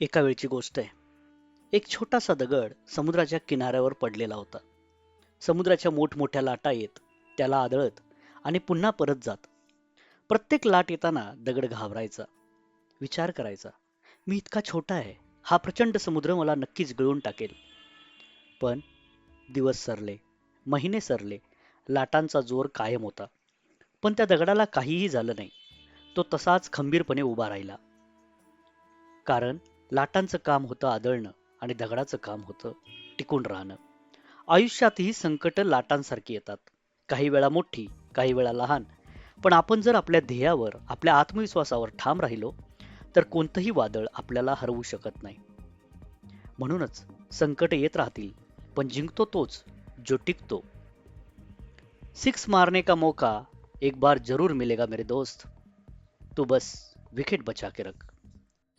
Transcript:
एका वेळची गोष्ट आहे. एक छोटासा दगड समुद्राच्या किनाऱ्यावर पडलेला होता. समुद्राच्या मोठमोठ्या लाटा येत त्याला आदळत आणि पुन्हा परत जात. प्रत्येक लाट येताना दगड घाबरायचा विचार करायचा मी इतका छोटा आहे हा प्रचंड समुद्र मला नक्कीच गळून टाकेल. पण दिवस सरले महिने सरले लाटांचा जोर कायम होता. पण त्या दगडाला काहीही झालं नाही. तो तसाच खंबीरपणे उभा राहिला. कारण लाटांचं काम होतं आदळणं आणि दगडाचं काम होतं टिकून राहणं. आयुष्यातही संकट लाटांसारखी येतात. काही वेळा मोठी काही वेळा लहान. पण आपण जर आपल्या ध्येयावर आपल्या आत्मविश्वासावर ठाम राहिलो तर कोणतंही वादळ आपल्याला हरवू शकत नाही. म्हणूनच संकट येत राहतील पण जिंकतो तोच जो टिकतो. सिक्स मारने का मौका एक बार जरूर मिलेगा मेरे दोस्त. तू बस विकेट बचा के रख.